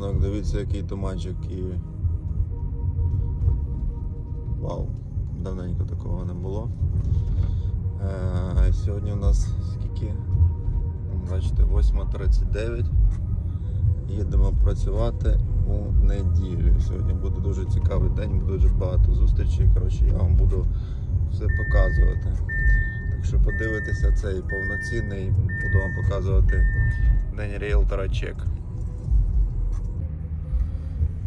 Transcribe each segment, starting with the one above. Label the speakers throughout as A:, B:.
A: ранок, дивіться, який туманчик Києві. Вау, давненько такого не було. Е, сьогодні у нас скільки? Бачите, 8.39. Їдемо працювати у неділю. Сьогодні буде дуже цікавий день, буде дуже багато зустрічей. Коротше, я вам буду все показувати. Так що подивитися цей повноцінний, буду вам показувати день ріелтора чек.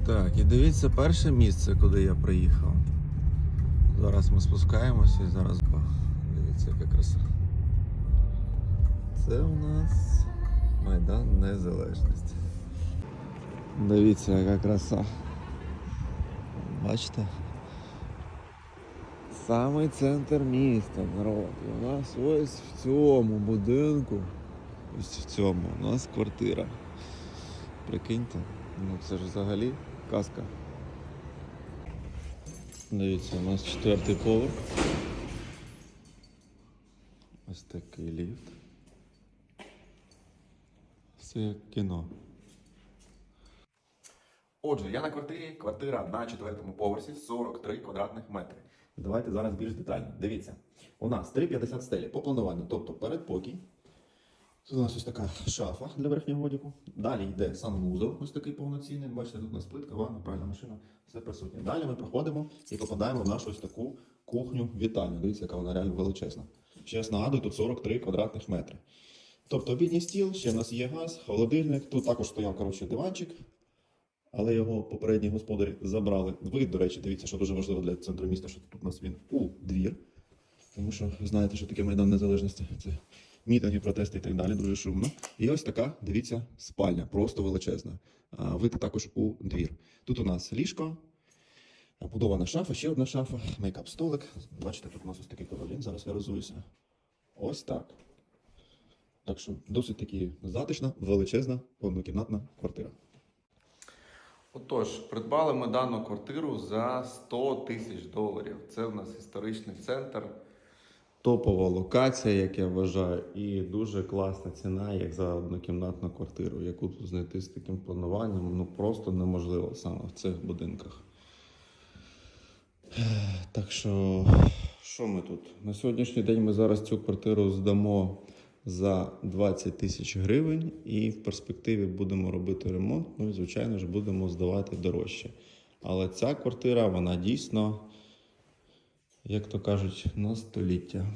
A: Так, і дивіться перше місце, куди я приїхав. Зараз ми спускаємося і зараз. Дивіться, яка краса. Це у нас Майдан Незалежності. Дивіться, яка краса. Бачите? Самий центр міста, народ. І у нас ось в цьому будинку, ось в цьому, у нас квартира. Прикиньте, ну це ж взагалі казка. Дивіться, у нас четвертий поверх. Ось такий ліфт. Все як кіно.
B: Отже, я на квартирі, квартира на четвертому поверсі, 43 квадратних метри. Давайте зараз більш детально. Дивіться, у нас 3,50 стелі по плануванню, тобто передпокій. Тут у нас ось така шафа для верхнього одягу. Далі йде санвузол, ось такий повноцінний. Бачите, тут у нас плитка, ванна, пральна машина, все присутнє. Далі ми проходимо і попадаємо в нашу ось таку кухню вітальню. Дивіться, яка вона реально величезна. Ще раз нагадую, тут 43 квадратних метри. Тобто обідній стіл, ще в нас є газ, холодильник. Тут також стояв коротше, диванчик, але його попередні господарі забрали. Ви, до речі, дивіться, що дуже важливо для центру міста, що тут у нас він у двір. Тому що ви знаєте, що таке Майдан Незалежності. Це мітинги, протести і так далі, дуже шумно. І ось така, дивіться, спальня, просто величезна. Вийти також у двір. Тут у нас ліжко, будована шафа, ще одна шафа, мейкап-столик. Бачите, тут у нас ось такий ковалін, зараз я розуюся. Ось так. Так що досить таки затишна, величезна, повнокімнатна квартира. Отож, придбали ми дану квартиру за 100 тисяч доларів. Це у нас історичний центр.
A: Топова локація, як я вважаю, і дуже класна ціна, як за однокімнатну квартиру, яку тут знайти з таким плануванням, ну просто неможливо саме в цих будинках. Так що, що ми тут? На сьогоднішній день ми зараз цю квартиру здамо за 20 тисяч гривень, і в перспективі будемо робити ремонт. Ну і звичайно ж будемо здавати дорожче. Але ця квартира, вона дійсно як то кажуть, на століття,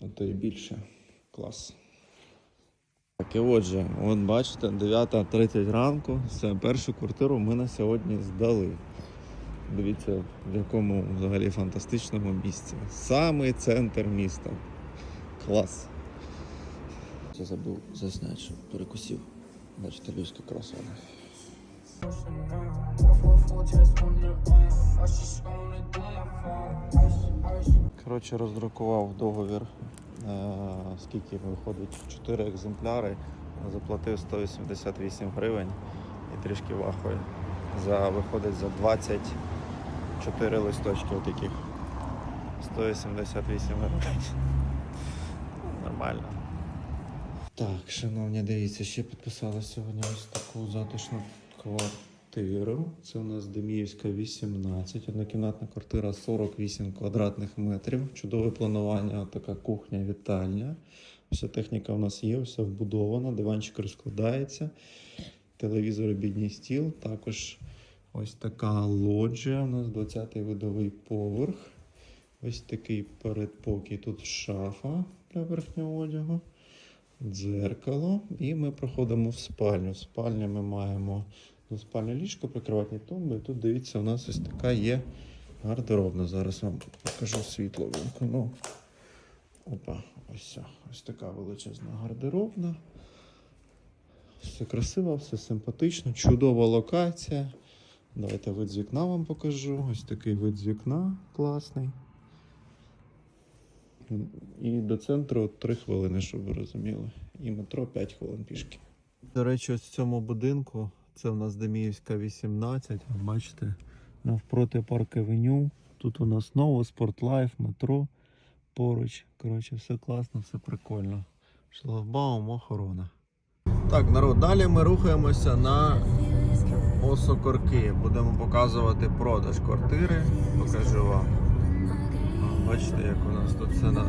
A: а то й більше. Клас. Так і отже, от бачите, 9.30 ранку. Все, першу квартиру ми на сьогодні здали. Дивіться, в якому взагалі фантастичному місці. Самий центр міста. Клас. Я забув засняти, щоб перекусив. Бачите, людські красони. Коротше, роздрукував договір. Е, скільки виходить? 4 екземпляри. Заплатив 188 гривень і трішки вахою. За, виходить за 24 листочки отаких. 188 гривень. Нормально. Так, шановні, дивіться, ще підписали сьогодні ось таку затишну квартиру. Це у нас Деміївська 18, однокімнатна квартира 48 квадратних метрів. Чудове планування, така кухня, вітальня. Вся техніка у нас є, все вбудована, диванчик розкладається, телевізор, обідній стіл. Також ось така лоджія. У нас 20-й видовий поверх. Ось такий передпокій. Тут шафа для верхнього одягу дзеркало, і ми проходимо в спальню. В спальні ми маємо спальне ліжко, прикриватні тумби. І тут дивіться, у нас ось така є гардеробна. Зараз вам покажу світло вимкну. Опа, ось, ось така величезна гардеробна. Все красиво, все симпатично, чудова локація. Давайте вид з вікна вам покажу. Ось такий вид з вікна класний. І до центру 3 хвилини, щоб ви розуміли. І метро 5 хвилин пішки. До речі, ось в цьому будинку, це в нас Деміївська 18, бачите, навпроти парк Авеню. Тут у нас знову спортлайф, метро поруч. Коротше, все класно, все прикольно. Шлагбаум, охорона. Так, народ, далі ми рухаємося на Осокорки. Будемо показувати продаж квартири. Покажу вам. Бачите, як у нас тут все на,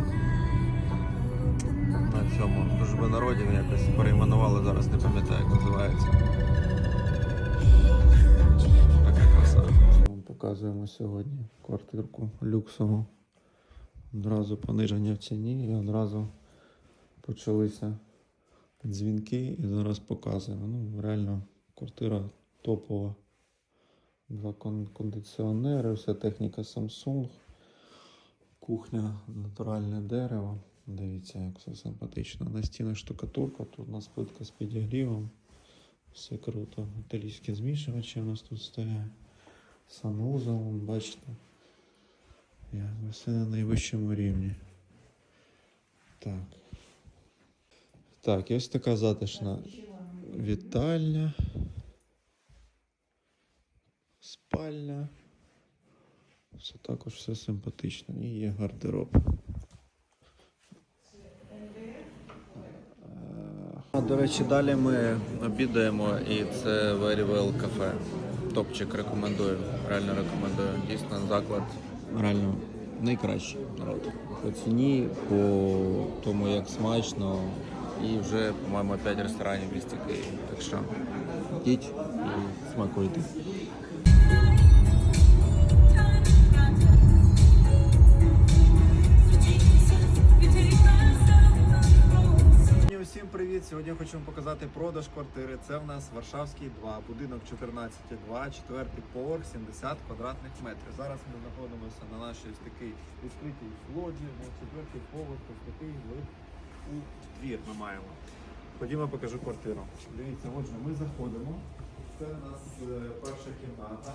A: на цьому народі якось перейменували, зараз не пам'ятаю, як називається. Показуємо сьогодні квартирку люксову. Одразу пониження в ціні і одразу почалися дзвінки і зараз показуємо. Ну, реально квартира топова. Два кондиціонери, вся техніка Samsung. Кухня, натуральне дерево. Дивіться, як все симпатично. На штукатурка, тут у нас плитка з підігрівом. Все круто. Італійські змішувачі у нас тут стоять. Санузел, бачите. Як все на найвищому рівні. Так. Так, ось така затишна вітальня. Спальня. Все також все симпатично. І є гардероб. До речі, далі ми обідаємо і це Very Well Cafe. Топчик рекомендую. Реально рекомендую. Дійсно, заклад реально найкращий народ. По ціні, по тому, як смачно. І вже, по-моєму, 5 ресторанів в місті Києві. Так що йдіть і смакуйте.
C: Сьогодні я хочу вам показати продаж квартири. Це в нас Варшавський 2, будинок 14,2, четвертий поверх, 70 квадратних метрів. Зараз ми знаходимося на нашій такій відкритій лоджі, на четвертий поверх, ось такий у двір ми маємо. Ходімо, покажу квартиру. Дивіться, отже, ми заходимо. Це у нас е, перша кімната.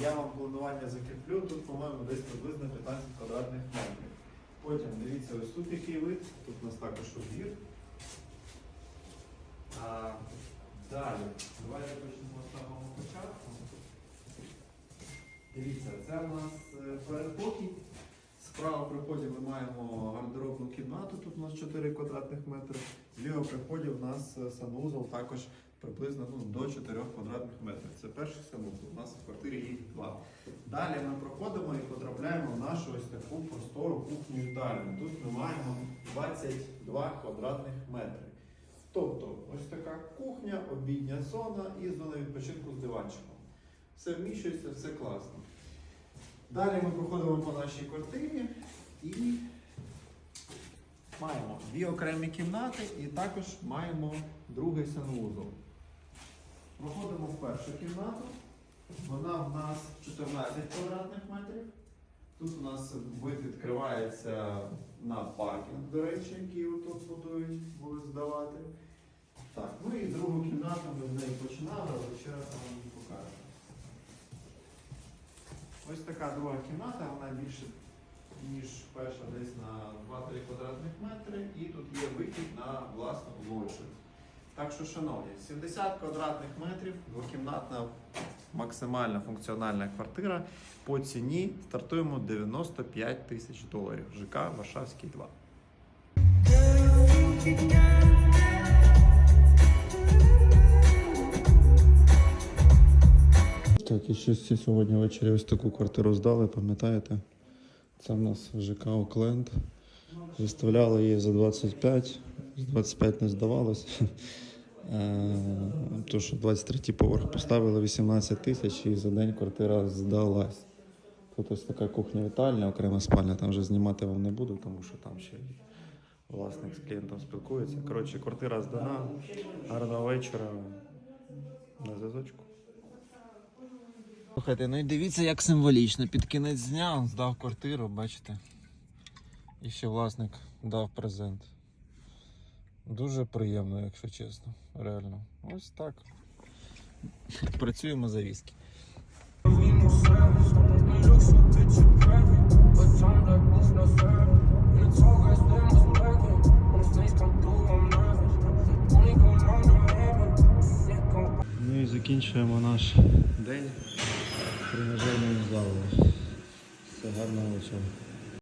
C: Я вам планування закріплю, тут, по-моєму, десь приблизно 15 квадратних метрів. Потім дивіться, ось тут який вид, тут у нас також двір. А, далі, давайте почнемо з самого початку. Дивіться, це у нас е, передпокій. Справа при вході ми маємо гардеробну кімнату, тут у нас 4 квадратних метри. Зліва при вході у нас е, також приблизно ну, до 4 квадратних метрів. Це перший санвузол. У нас в квартирі їх два. Далі ми проходимо і потрапляємо в нашу ось таку простору кухню вітальню. Тут ми маємо 22 квадратних метри. Тобто ось така кухня, обідня зона і зона відпочинку з диванчиком. Все вміщується, все класно. Далі ми проходимо по нашій квартирі і маємо дві окремі кімнати і також маємо другий санвузол. Проходимо в першу кімнату. Вона в нас 14 квадратних метрів. Тут у нас вид відкривається на паркінг, до речі, який тут будують, будуть здавати. Так, ну і другу кімнату ми з неї починали, але ще раз вам її покажу. Ось така друга кімната, вона більше, ніж перша десь на 2-3 квадратних метри, і тут є вихід на власну лоджію. Так що, шановні, 70 квадратних метрів, двокімнатна максимальна функціональна квартира. По ціні стартуємо 95 тисяч доларів. ЖК Варшавський 2.
A: Так, і ще сьогодні ввечері ось таку квартиру здали, пам'ятаєте? Це в нас ЖК Окленд. Виставляли її за 25, з 25 не здавалось. То, що 23 поверх поставили 18 тисяч і за день квартира здалась. Тут ось така кухня вітальня, окрема спальня, там вже знімати вам не буду, тому що там ще власник з клієнтом спілкується. Коротше, квартира здана. Гарного вечора. На зв'язочку. Слухайте, ну і дивіться, як символічно. Під кінець дня здав квартиру, бачите. І ще власник дав презент. Дуже приємно, якщо чесно. Реально. Ось так. Працюємо за віскі. Ну і закінчуємо наш день тренажерною залою. Все гарного вечора.